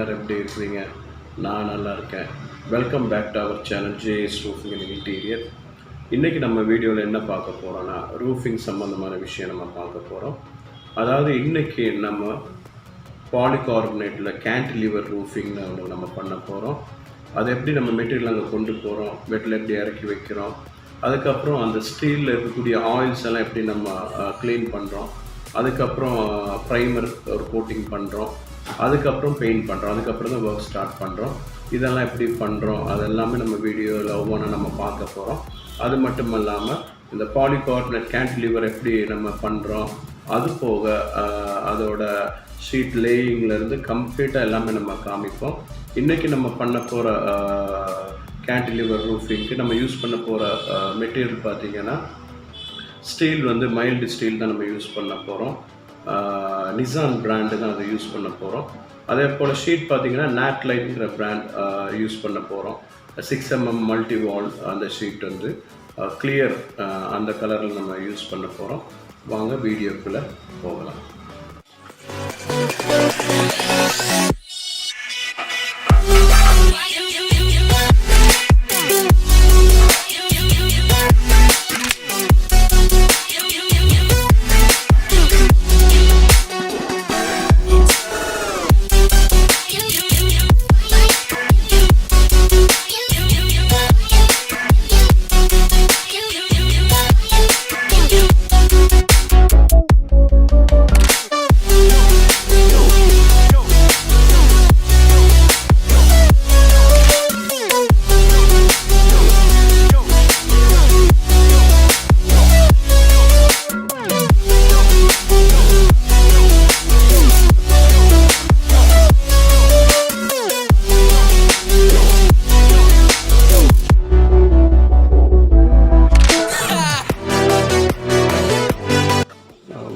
எல்லோரும் எப்படி இருக்கிறீங்க? நான் நல்லா இருக்கேன். Welcome back to our channel JS roofing and interior இன்றைக்கி நம்ம வீடியோவில் என்ன பார்க்க போகிறோன்னா ரூஃபிங் சம்மந்தமான விஷயம் நம்ம பார்க்க போகிறோம் அதாவது இன்றைக்கி நம்ம பாலிகார்பனேட்டில் கேன்டிலிவர் ரூஃபிங்னு ஒன்று நம்ம பண்ண போகிறோம் அதை எப்படி நம்ம மெட்டீரியல் அங்கே கொண்டு போகிறோம் வெட்டில் எப்படி இறக்கி வைக்கிறோம்? அதுக்கப்புறம் அந்த ஸ்டீலில் இருக்கக்கூடிய ஆயில்ஸ் எல்லாம் எப்படி நம்ம க்ளீன் பண்ணுறோம் அதுக்கப்புறம் ப்ரைமர் ஒரு கோட்டிங் பண்ணுறோம் அதுக்கப்புறம் பெயிண்ட் பண்ணுறோம் அதுக்கப்புறம் தான் ஒர்க் ஸ்டார்ட் பண்ணுறோம் இதெல்லாம் எப்படி பண்ணுறோம் அதெல்லாமே நம்ம வீடியோவில் ஒவ்வொன்றா நம்ம பார்க்க போகிறோம் அது மட்டும் இல்லாமல் இந்த பாலிகார்பனேட் கேன்டிலிவர் எப்படி நம்ம பண்ணுறோம் அது போக அதோட ஷீட் லேயிங்லேருந்து கம்ப்ளீட்டாக எல்லாமே நம்ம காமிப்போம். இன்றைக்கி நம்ம பண்ண போகிற கேன்டிலிவர் ரூஃபிங்க்கு நம்ம யூஸ் பண்ண போகிற மெட்டீரியல் பார்த்தீங்கன்னா ஸ்டீல் வந்து மைல்டு ஸ்டீல் தான் நம்ம யூஸ் பண்ண போகிறோம் நிசான் பிராண்டு தான் அதை யூஸ் பண்ண போகிறோம் அதே போல் ஷீட் பார்த்தீங்கன்னா நாட்லைட்ங்கிற பிராண்ட் யூஸ் பண்ண போகிறோம் சிக்ஸ் எம்எம் மல்டி வால் அந்த ஷீட் வந்து கிளியர் அந்த கலரில் நம்ம யூஸ் பண்ண போகிறோம் வாங்க வீடியோக்குள்ளே போகலாம்.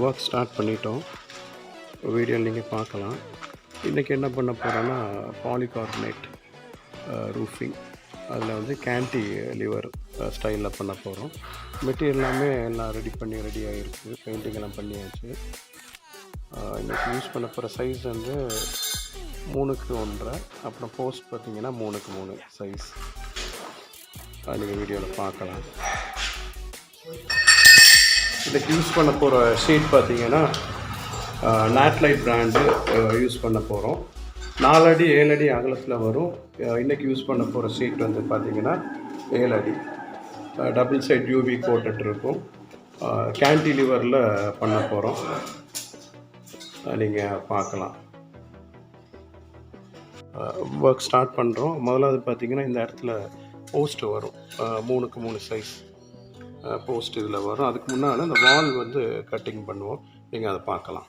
ஒர்க் ஸ்டார்ட் பண்ணிட்டோம். வீடியோ நீங்கள் பார்க்கலாம். இன்றைக்கி என்ன பண்ண போகிறோன்னா பாலிகார்பனேட் ரூஃபிங் அதில் வந்து கேண்டி லிவர் ஸ்டைலில் பண்ண போகிறோம் மெட்டீரியல் எல்லாமே எல்லாம் ரெடி பண்ணி ரெடியாக இருக்குது பெயிண்டிங் எல்லாம் பண்ணியாச்சு. இன்றைக்கி யூஸ் பண்ண போகிற சைஸ் வந்து மூணுக்கு ஒன்றரை. அப்புறம் போஸ்ட் பார்த்தீங்கன்னா மூணுக்கு மூணு சைஸ் நீங்கள் வீடியோவில் பார்க்கலாம். இதுக்கு யூஸ் பண்ண போகிற ஷீட் பார்த்தீங்கன்னா நேட்லைட் பிராண்டு யூஸ் பண்ண போகிறோம் நாலடி ஏழடி அகலத்தில் வரும். இன்றைக்கி இன்னைக்கு யூஸ் பண்ண போகிற ஷீட் வந்து பார்த்திங்கன்னா ஏழடி டபுள் சைட் யூவி கோட்டட் இருக்கும். கேன்டிலிவரில் பண்ண போகிறோம் நீங்கள் பார்க்கலாம். ஒர்க் ஸ்டார்ட் பண்ணுறோம் முதலாவது பார்த்தீங்கன்னா இந்த இடத்துல போஸ்ட் வரும். மூணுக்கு மூணு சைஸ் போஸ்ட் இதில் வரும். அதுக்கு முன்னால் அந்த வால் வந்து கட்டிங் பண்ணுவோம். நீங்கள் அதை பார்க்கலாம்.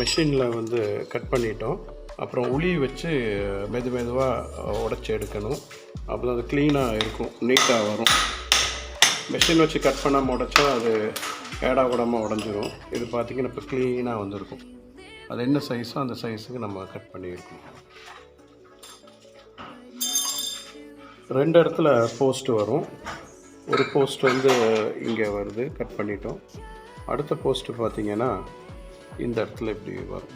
மிஷினில் வந்து கட் பண்ணிட்டோம். அப்புறம் உளி வச்சு மெது மெதுவாக உடச்சி எடுக்கணும். அப்போ அது க்ளீனாக இருக்கும் நீட்டாக வரும். மிஷின் வச்சு கட் பண்ணாமல் உடைச்சா அது ஏடா கூடமாக உடஞ்சிரும். இது பார்த்திங்கன்னா இப்போ க்ளீனாக வந்திருக்கும். அது என்ன சைஸோ அந்த சைஸுக்கு நம்ம கட் பண்ணியிருக்கோம். ரெண்டு இடத்துல போஸ்ட் வரும். ஒரு போஸ்ட் வந்து இங்கே வருது கட் பண்ணிட்டோம். அடுத்த போஸ்ட்டு பார்த்தீங்கன்னா இந்த இடத்துல இப்படி வரும்.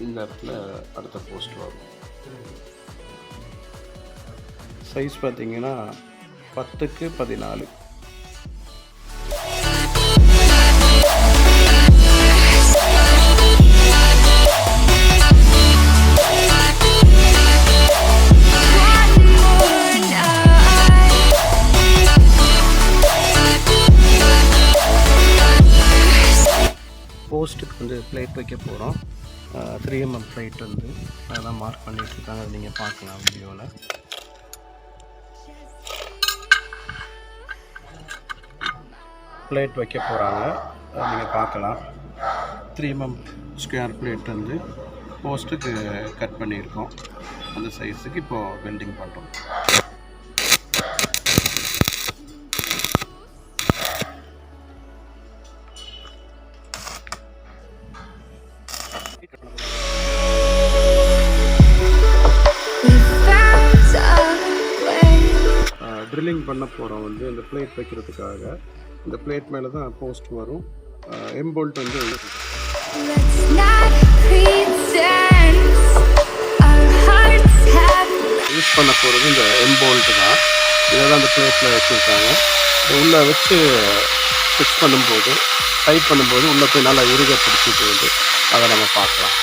இந்த இடத்துல அடுத்த போஸ்ட் வரும். சைஸ் பார்த்தீங்கன்னா பத்துக்கு பதினாலு. போஸ்ட்டுக்கு வந்து பிளேட் வைக்க போகிறோம். த்ரீ எம்எம் பிளேட் வந்து. அதெல்லாம் மார்க் பண்ணிகிட்ருக்காங்க இருக்காங்க அதை நீங்கள் பார்க்கலாம் வீடியோவில் பிளேட் வைக்க போகிறாங்க. நீங்கள் பார்க்கலாம். த்ரீ எம்எம் ஸ்கொயர் பிளேட் வந்து போஸ்ட்டுக்கு கட் பண்ணியிருக்கோம். அந்த சைஸுக்கு இப்போது வெல்டிங் பண்ணுறோம் போகிறோம் வந்து இந்த பிளேட் வைக்கிறதுக்காக. இந்த பிளேட் மேலே தான் போஸ்ட் வரும். எம்போல்ட் வந்து யூஸ் பண்ண போகிறது இந்த எம்போல்ட் தான். இதை தான் அந்த பிளேட்டில் வச்சுருக்காங்க. உள்ளே வச்சு ஃபிக்ஸ் பண்ணும்போது டைட் பண்ணும்போது உள்ளே போய் நல்லா இறுக பிடிச்சிட்டு வந்து அதை நம்ம பார்க்கலாம்.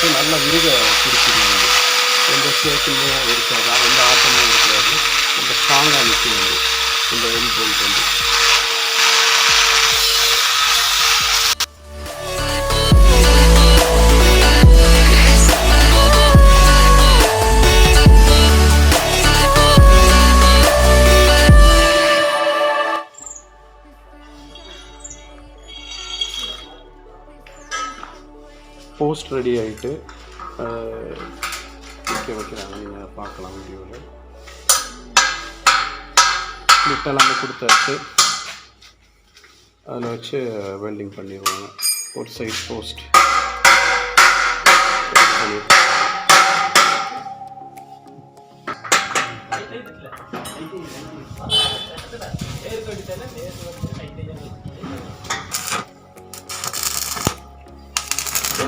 அது உள்ளே போய் நல்லா எந்த ஷேக்கிலையும் இருக்காது? எந்த ஆட்டமும் இருக்காது. ரொம்ப ஸ்ட்ராங்காக நிற்கும் இந்த எம்போல்ட் வந்து. ரெடி ஆகிட்டு வைக்க வைக்கிறாங்க. நீங்கள் பார்க்கலாம் வீடியோவில் ஸ்லிட் கொடுத்தாச்சு. அதில் வச்சு வெல்டிங் பண்ணிடுவாங்க. ஒரு சைட் போஸ்ட்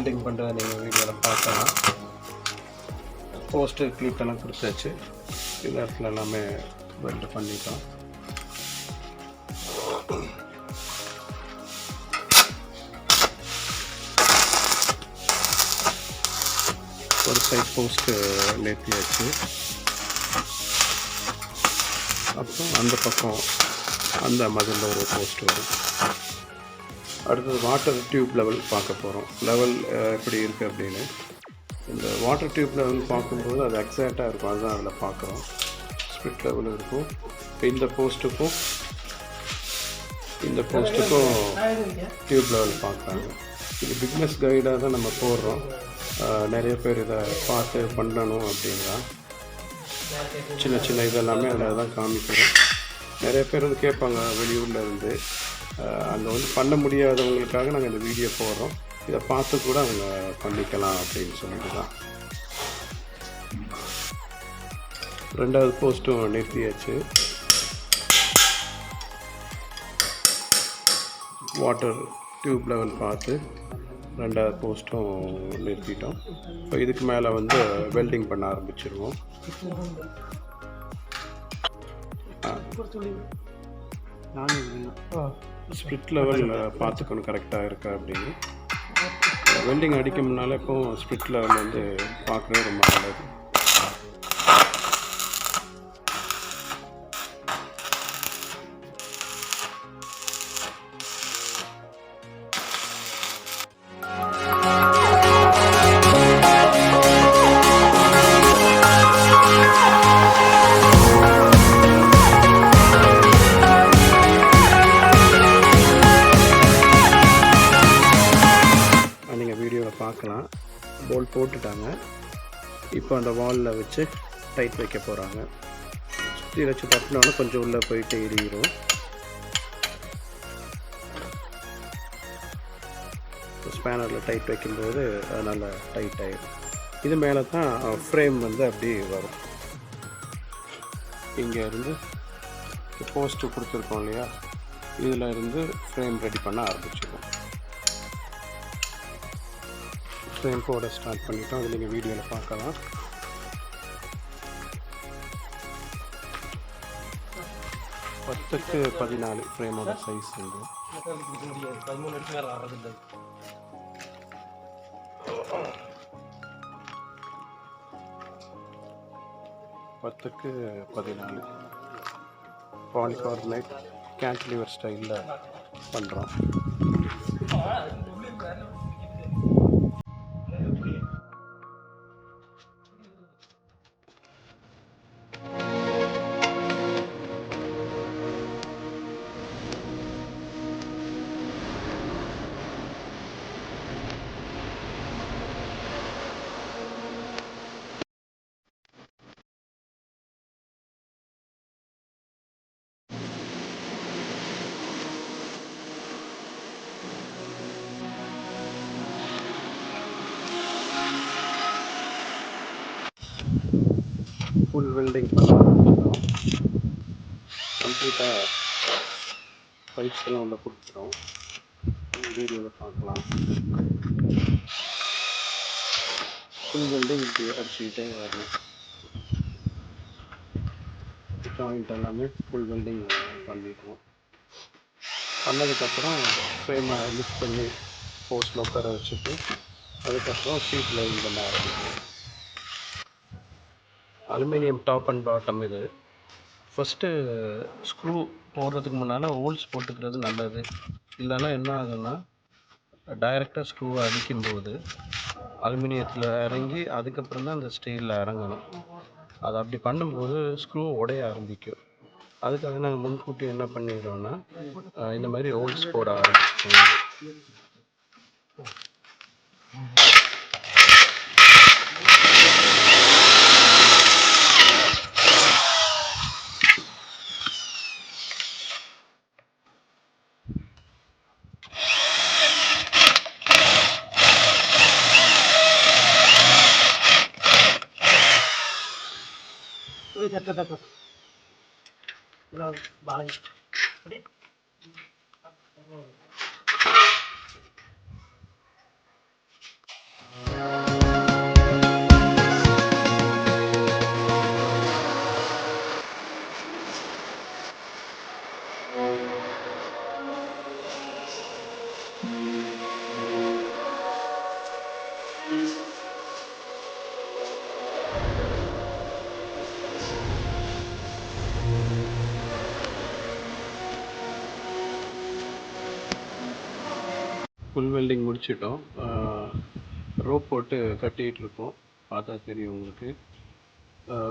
வெல்டிங் பண்ணுறதை நீங்கள் வீடியோவில் பார்க்கலாம். போஸ்டர் கிளிப் எல்லாம் கொடுத்தாச்சு. இந்த இடத்துல எல்லாமே வெல்ட் பண்ணிட்டோம் ஒரு சைட் போஸ்ட்டு நேர்த்தியாச்சு அப்புறம் அந்த பக்கம் அந்த மதிலில் ஒரு போஸ்ட் வரும். அடுத்தது வாட்டர் டியூப் லெவல் பார்க்க போகிறோம் லெவல் எப்படி இருக்குது அப்படின்னு. இந்த வாட்டர் டியூப் லெவல் பார்க்கும்போது அது எக்ஸாக்டாக இருக்கும். அதுதான் அதில் பார்க்குறோம். ஸ்பிட் லெவல் இருக்கும். இப்போ இந்த போஸ்ட்டுக்கும் இந்த போஸ்ட்டுக்கும் டியூப் லெவல் பார்க்குறாங்க. இது பிக்னஸ் கைடாக தான் நம்ம போடுறோம். நிறைய பேர் இதை பார்த்து பண்ணணும் அப்படின்னா. சின்ன சின்ன இதெல்லாமே அதில் தான் காமிக்கிறோம். நிறைய பேர் வந்து கேட்பாங்க வெளியூரில் இருந்து. அங்கே வந்து பண்ண முடியாதவங்களுக்காக நாங்கள் இந்த வீடியோ போடுறோம். இதை பார்த்து கூட அவங்க பண்ணிக்கலாம் அப்படின்னு சொல்லிட்டு தான். ரெண்டாவது போஸ்ட்டும் நிறுத்தியாச்சு. வாட்டர் டியூப் லெவல் பார்த்து ரெண்டாவது போஸ்ட்டும் நிறுத்திட்டோம். இப்போ இதுக்கு மேலே வந்து வெல்டிங் பண்ண ஆரம்பிச்சிருவோம். ஸ்பிரிட் லெவல் பார்த்துக்கணும் கரெக்டாக இருக்கா அப்படின்னு. வெல்டிங் அடிக்க முன்னால் இப்போ ஸ்பிரிட் லெவல் வந்து பார்க்குறது ரொம்ப நல்லது. அந்த வாலில் வச்சு டைட் வைக்க போகிறாங்க சுற்றி வச்சு தட்டினாலும் கொஞ்சம் உள்ளே போயிட்டு எரியிடும் ஸ்பேனரில் டைட் வைக்கும்போது அதனால் டைட் ஆகிடும் இது மேலே தான் ஃப்ரேம் வந்து அப்படி வரும். இங்கே இருந்து போஸ்ட்டு கொடுத்துருக்கோம் இல்லையா? இதில் இருந்து ஃப்ரேம் ரெடி பண்ண ஆரம்பிச்சிடுவோம் ஃப்ரேம் போட ஸ்டார்ட் பண்ணிட்டோம். அது நீங்கள் வீடியோவில் பார்க்கலாம். பத்துக்கு பதினாலு ஃப்ரேமோட சைஸ் வந்து பத்துக்கு பதினாலு. பாலிகார்பனேட் கேன்டிலிவர் ஸ்டைலில் பண்ணுறோம் வெல்டிங் பண்ண ஆரம்பிச்சிடும் கம்ப்ளீட்டாக பைப்ஸ் எல்லாம் உள்ள கொடுத்துரும். வீடியோவில் பார்க்கலாம். ஃபுல் வெல்டிங் இப்படி அடிச்சுக்கிட்டே வரணும். ஜாயிண்ட் எல்லாமே ஃபுல் வெல்டிங் பண்ணிடுவோம். பண்ணதுக்கப்புறம் ஃப்ரேமை லிஃப்ட் பண்ணி போஸ்ட்டில் உட்கார வச்சுட்டு அதுக்கப்புறம் ஷீட் லைன் பண்ண ஆரம்பிக்கும் அலுமினியம் டாப் அண்ட் பாட்டம் இது. ஃபஸ்ட்டு ஸ்க்ரூ போடுறதுக்கு முன்னால் ஹோல்ஸ் போட்டுக்கிறது நல்லது. இல்லைன்னா என்ன ஆகுன்னா டைரெக்டாக ஸ்க்ரூவை அடிக்கும்போது அலுமினியத்தில் இறங்கி அதுக்கப்புறம் தான் அந்த ஸ்டீலில் இறங்கணும். அது அப்படி பண்ணும்போது ஸ்க்ரூ உடைய ஆரம்பிக்கும். அதுக்காக நாங்கள் முன்கூட்டி என்ன பண்ணிடுறோன்னா இந்த மாதிரி ஹோல்ஸ் போட ஆரம்பிச்சோம் ஃபுல் வெல்டிங் முடிச்சிட்டோம். ரோப் போட்டு கட்டிகிட்டு இருக்கோம் பார்த்தா தெரியும் உங்களுக்கு.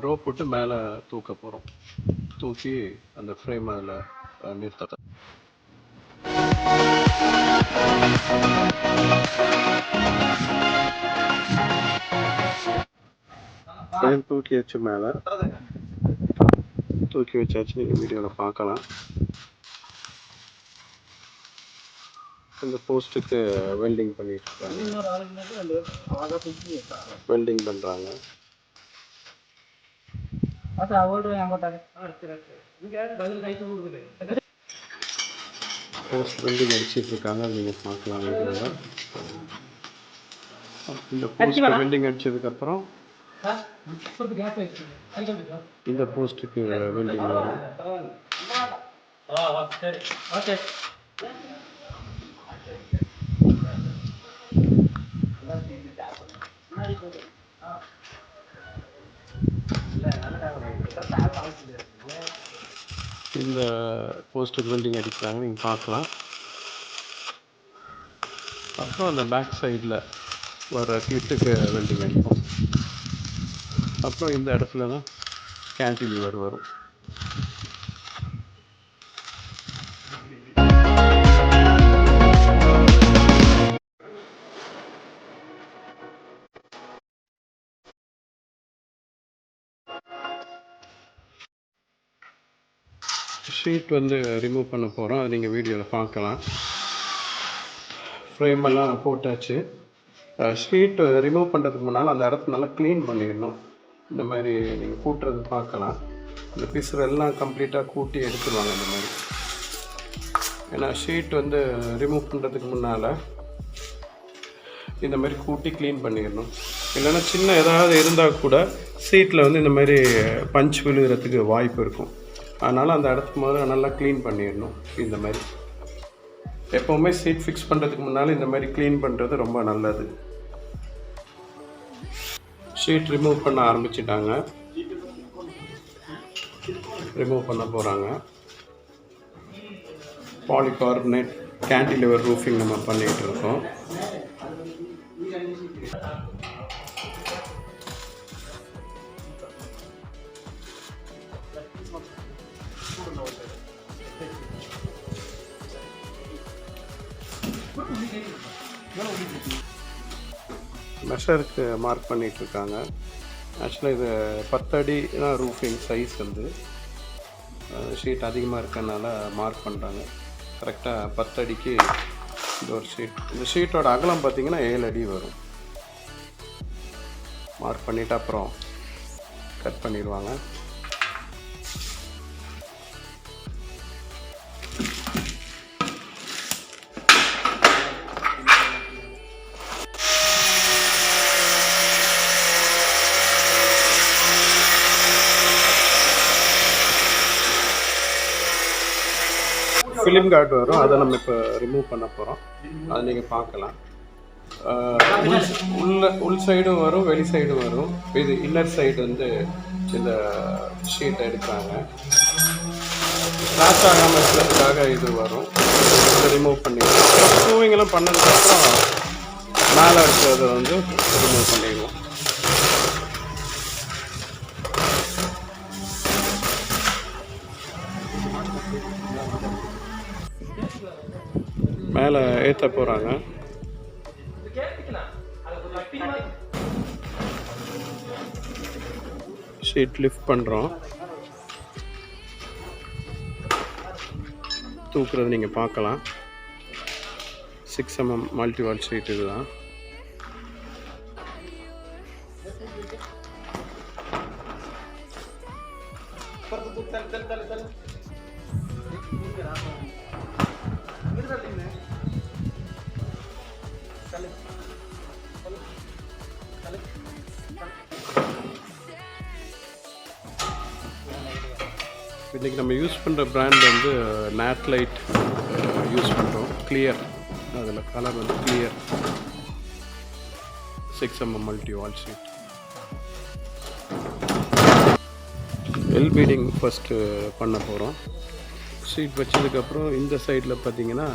ரோப் போட்டு மேலே தூக்க போகிறோம் தூக்கி அந்த ஃப்ரேம் அதில் நிறுத்த ஃப்ரேம் தூக்கி வச்சு மேலே? தூக்கி வச்சாச்சு. நீங்கள் வீடியோவில் பார்க்கலாம். இந்த போஸ்ட்டுக்கு வெல்டிங் பண்ணிட்டு இருக்காங்க வெல்டிங் பண்ணுறாங்க போஸ்ட் வெல்டிங் அடிச்சிட்டு இருக்காங்க அது நீங்கள் பார்க்கலாம் இந்த போஸ்ட் வெல்டிங் அடிச்சதுக்கப்புறம் இந்த போஸ்ட்டுக்கு வெல்டிங் வரும். இந்த போஸ்ட்டுக்கு வெல்டிங் அடிக்கிறாங்க நீங்கள் பார்க்கலாம். அப்புறம் அந்த பேக் சைடில் வர கிளிட்டுக்கு வெல்டிங் அடிப்போம். அப்புறம் இந்த இடத்துல தான் கேன்டிலீவர் வரும். ஷீட் வந்து ரிமூவ் பண்ண போகிறோம் அதை நீங்கள் வீடியோவில் பார்க்கலாம். ஃப்ரேம் எல்லாம் போட்டாச்சு. ஷீட் ரிமூவ் பண்ணுறதுக்கு முன்னால் அந்த இடத்த நல்லா க்ளீன் பண்ணிடணும். இந்த மாதிரி நீங்கள் கூட்டுறது பார்க்கலாம். இந்த பிசுறு எல்லாம் கம்ப்ளீட்டாக கூட்டி எடுத்துருவாங்க இந்த மாதிரி. ஏன்னா ஷீட் வந்து ரிமூவ் பண்ணுறதுக்கு முன்னால் இந்த மாதிரி கூட்டி க்ளீன் பண்ணிடணும். இல்லைன்னா சின்ன ஏதாவது இருந்தால் கூட சீட்டில் வந்து இந்த மாதிரி பஞ்ச் விழுகிறதுக்கு வாய்ப்பு இருக்கும். அதனால் அந்த இடத்துக்கு முதல்ல நல்லா க்ளீன் பண்ணிடணும் இந்த மாதிரி. எப்போவுமே சீட் ஃபிக்ஸ் பண்ணுறதுக்கு முன்னால் இந்த மாதிரி க்ளீன் பண்ணுறது ரொம்ப நல்லது. ஷீட் ரிமூவ் பண்ண ஆரம்பிச்சிட்டாங்க. ரிமூவ் பண்ண போகிறாங்க பாலிகார்பனேட் கேன்டிலிவர் ரூஃபிங் நம்ம பண்ணிகிட்டு இருக்கோம். மெஷருக்கு மார்க் பண்ணிகிட்டு இருக்காங்க ஆக்சுவலாக இது பத்தடி தான் ரூஃபிங் சைஸ் வந்து ஷீட் அதிகமாக இருக்கனால மார்க் பண்ணுறாங்க கரெக்டாக பத்தடிக்கு இந்த ஒரு ஷீட் இந்த ஷீட்டோட அகலம் பார்த்தீங்கன்னா ஏழு அடி வரும். மார்க் பண்ணிவிட்டு அப்புறம் கட் பண்ணிடுவாங்க. ஃபிலிம் கார்டு வரும். அதை நம்ம இப்போ ரிமூவ் பண்ண போகிறோம் அதை நீங்கள் பார்க்கலாம். உள் உள்ள உள் சைடும் வரும் வெளி சைடும் வரும். இது இன்னர் சைடு வந்து இந்த ஷீட் எடுக்கிறாங்க. ஸ்க்ராச் ஆகாமல் இருக்கிறதுக்காக இது வரும். இதை ரிமூவ் பண்ணிடுவோம். ஷூவிங்லாம் பண்ணதுக்கப்புறம் மேலே இருக்கிறத வந்து ரிமூவ் பண்ணிடுவோம். மேலே ஏற்ற போகிறாங்க ஷீட் லிஃப்ட் பண்ணுறோம் தூக்குறது நீங்கள் பார்க்கலாம். சிக்ஸ் எம்எம் மல்டிவால் ஷீட் இதுதான். இன்றைக்கி நம்ம யூஸ் பண்ணுற ப்ராண்ட் வந்து நேட்லைட் யூஸ் பண்ணுறோம் கிளியர் அதில் கலர் வந்து clear six mm multi wall sheet L beading first பண்ண போகிறோம் ஷீட் வச்சதுக்கப்புறம் இந்த சைடில் பார்த்தீங்கன்னா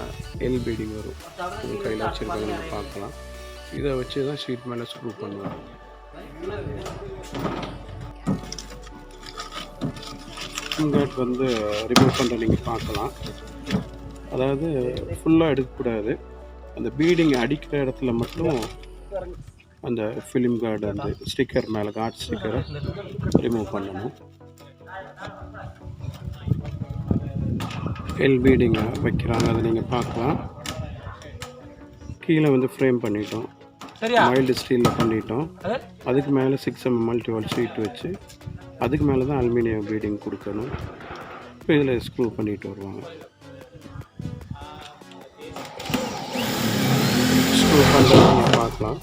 எல் பீடிங் வரும். உங்கள் கையில் வச்சுருக்கோம் நீங்கள் பார்க்கலாம். இதை வச்சு தான் ஷீட் மேலே ஸ்க்ரூ பண்ணுவோம். இங்கேட் வந்து ரிமூவ் பண்ணுற நீங்கள் பார்க்கலாம். அதாவது ஃபுல்லாக எடுக்கக்கூடாது. அந்த பீடிங் அடிக்கிற இடத்துல மட்டும் அந்த ஃபிலிம் கார்டு அந்த ஸ்டிக்கர் மேலே கார்ட் ஸ்டிக்கரை ரிமூவ் பண்ணணும். எல் பீடிங்கை வைக்கிறாங்க அதை நீங்கள் பார்க்கலாம். கீழே வந்து ஃப்ரேம் பண்ணிட்டோம். மைல்டு ஸ்டீலில் பண்ணிட்டோம். அதுக்கு மேலே six M multi wall sheet வச்சு அதுக்கு மேலே தான் அலுமினியம் பீடிங் கொடுக்கணும். இப்போ இதில் ஸ்க்ரூ பண்ணிட்டு வருவாங்க. ஸ்க்ரூ பண்ணுறது பார்க்கலாம்.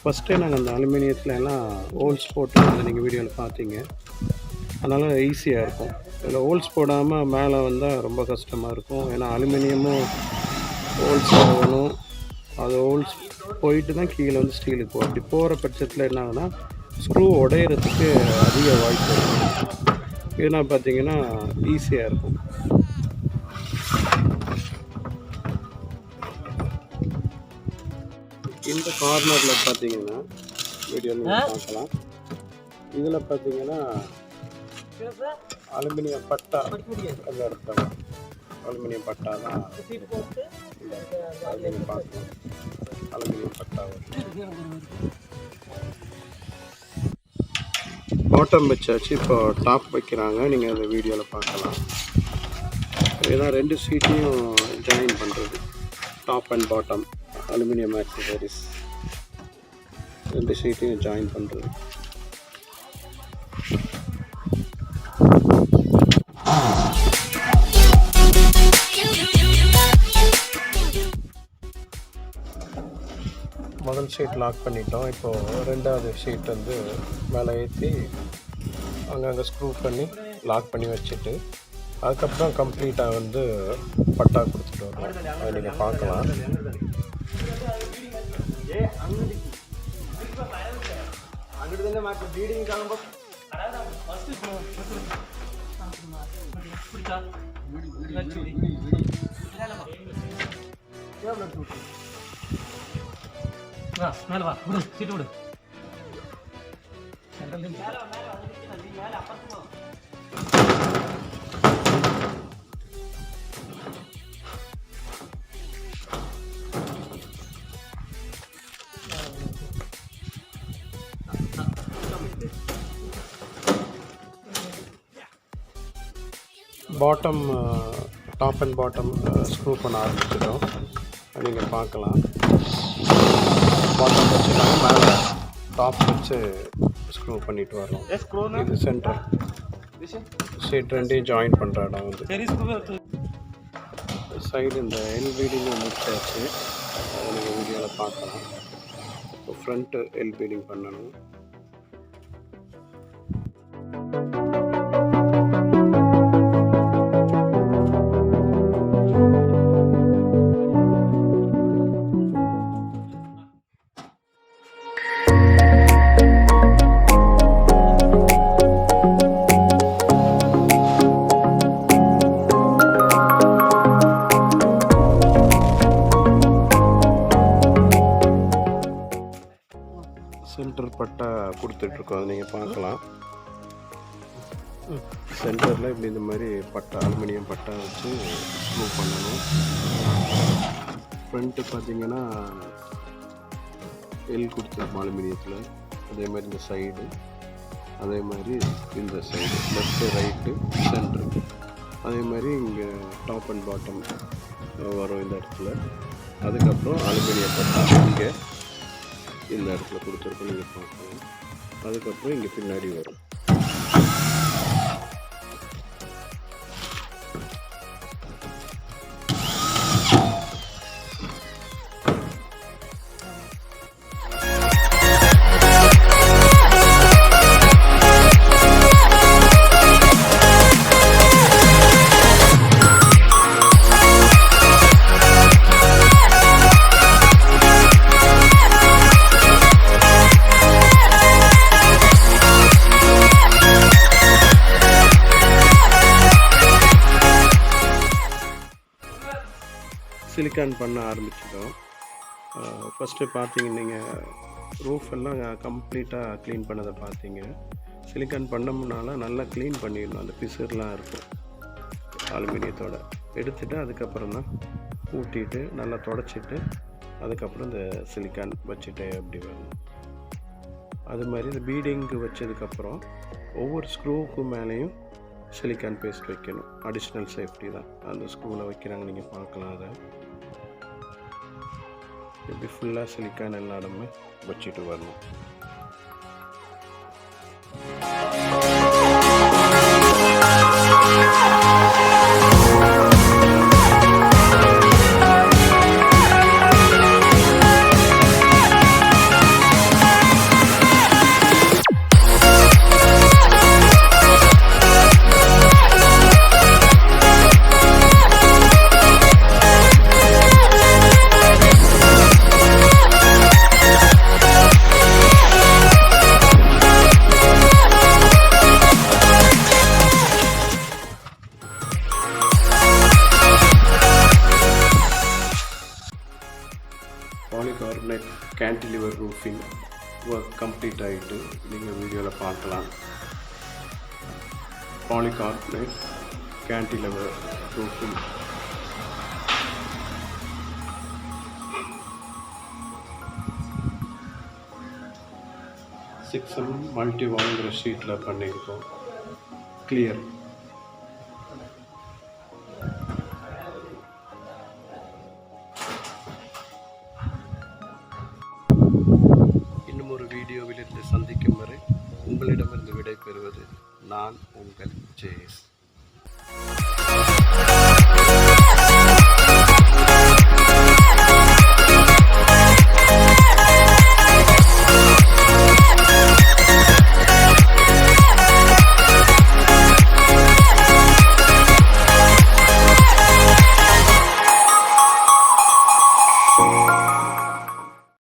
ஃபஸ்ட்டே நாங்கள் அந்த அலுமினியத்தில் எல்லாம் ஹோல்ஸ் போட்டு அதை நீங்கள் வீடியோவில் பார்த்தீங்க. அதனால் ஈஸியாக இருக்கும். இதில் ஹோல்ஸ் போடாமல் மேலே வந்தால் ரொம்ப கஷ்டமாக இருக்கும். ஏன்னா அலுமினியமும் ஹோல்ஸ் போகணும் அது ஹோல்ஸ் போயிட்டு தான் கீழே வந்து ஸ்டீலுக்கு போகும். அப்படி போகிற பட்சத்தில் என்ன ஆகுதுன்னா ஸ்க்ரூ உடையிறதுக்கு அதிக வாய்ப்பு இருக்கும் இதுனா பார்த்தீங்கன்னா ஈஸியாக இருக்கும். இந்த கார்னரில் பார்த்தீங்கன்னா வீடியோ பார்க்கலாம். இதில் பார்த்தீங்கன்னா அலுமினியம் பட்டா அந்த இடத்துல. அலுமினியம் பட்டா தான் அலுமினியம் அலுமினியம் பட்டா பாட்டம் வச்சாச்சு இப்போ டாப் வைக்கிறாங்க. நீங்கள் அந்த வீடியோவில் பார்க்கலாம். ஏன்னா ரெண்டு சீட்டையும் ஜாயின் பண்ணுறது top and bottom aluminium accessories ரெண்டு சீட்டையும் ஜாயின் பண்ணுறது ஷீட் லாக் பண்ணிட்டோம். இப்போது ரெண்டாவது ஷீட் வந்து மேலே ஏற்றி அங்கங்கே ஸ்க்ரூ பண்ணி லாக் பண்ணி வச்சுட்டு அதுக்கப்புறம் கம்ப்ளீட்டாக வந்து பட்டா கொடுத்துட்டு வருவோம். அதை நீங்கள் பார்க்கலாம். வா மேல வா விடு சீட்டு விடு bottom top and bottom screw பண்ண ஆரம்பிச்சிடும் நீங்கள் பார்க்கலாம். பாட்டம் வச்சுருக்காங்க மேலே டாப் வச்சு ஸ்க்ரூ பண்ணிட்டு வரோம் இது சென்டர் சீட் ரெண்டையும் ஜாயின் பண்ணுற இடம் வந்து சைடு இந்த எல்பிடிங்க முடிச்சாச்சு அதை நீங்கள் வீடியோவில் பார்க்கலாம் இப்போ ஃப்ரண்ட்டு எல்பிடிங் பண்ணணும் கொடுத்துட்ருக்கோம் அதை நீங்கள் பார்க்கலாம். சென்டரில் இப்படி இந்த மாதிரி பட்டா அலுமினியம் பட்டா வச்சு ஸ்க்ரூ பண்ணணும். ஃப்ரண்ட்டு பார்த்தீங்கன்னா எல் கொடுத்துருக்கோம் அலுமினியத்தில். அதே மாதிரி இந்த சைடு அதே மாதிரி இந்த சைடு லெஃப்ட்டு ரைட்டு சென்ட்ரு அதே மாதிரி இங்கே டாப் அண்ட் பாட்டம் வரும் இந்த இடத்துல. அதுக்கப்புறம் அலுமினியம் பட்டா இங்கே இந்த இடத்துல கொடுத்துருக்கோம். நீங்கள் பார்க்கலாம். அதுக்கப்புறம் இங்கே பின்னாடி வரும். சிலிக்கான் பண்ண ஆரம்பிச்சிட்டோம். ஃபஸ்ட்டு பார்த்தீங்க நீங்கள் ரூஃப் எல்லாம் கம்ப்ளீட்டாக க்ளீன் பண்ணதை பார்த்தீங்க. சிலிக்கான் பண்ணோம்னால நல்லா க்ளீன் பண்ணிடணும். அந்த பிசுர்லாம் இருக்கும் அலுமினியத்தோட. எடுத்துட்டு அதுக்கப்புறம் தான் ஊட்டிட்டு நல்லா தொடச்சிட்டு அதுக்கப்புறம் இந்த சிலிக்கான் வச்சுட்டு அப்படி வரணும் அது மாதிரி இந்த பீடிங்கு வச்சதுக்கப்புறம் ஒவ்வொரு ஸ்க்ரூவுக்கு மேலேயும் சிலிக்கான் பேஸ்ட் வைக்கணும். அடிஷ்னல் சேஃப்டி தான். அந்த ஸ்க்ரூவில் வைக்கிறாங்க நீங்கள் பார்க்கலாம் அதை. இப்படி ஃபுல்லாக சிலிக்கான் எல்லா வச்சுட்டு வரணும் சிக்ஸ் எம் மல்டி வாங்குகிற ஷீட்டில் பண்ணியிருக்கோம். கிளியர்